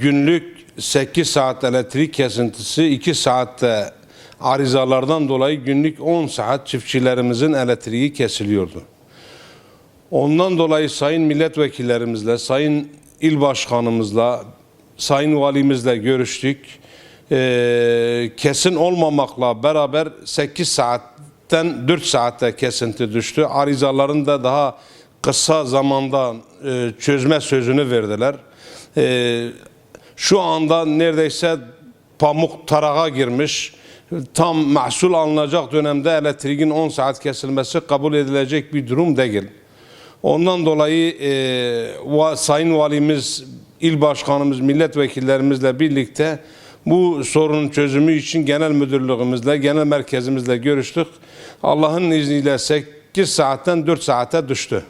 Günlük 8 saat elektrik kesintisi 2 saatte arızalardan dolayı günlük 10 saat çiftçilerimizin elektriği kesiliyordu. Ondan dolayı sayın milletvekillerimizle, sayın il başkanımızla, sayın valimizle görüştük. Ee, kesin olmamakla beraber 8 saatten 4 saatte kesinti düştü. Arızaların da daha kısa zamanda e, çözme sözünü verdiler. Ee, şu anda neredeyse pamuk tarağa girmiş. Tam mahsul alınacak dönemde elektriğin 10 saat kesilmesi kabul edilecek bir durum değil. Ondan dolayı e, Sayın Valimiz, il başkanımız, milletvekillerimizle birlikte bu sorunun çözümü için genel müdürlüğümüzle, genel merkezimizle görüştük. Allah'ın izniyle 8 saatten 4 saate düştü.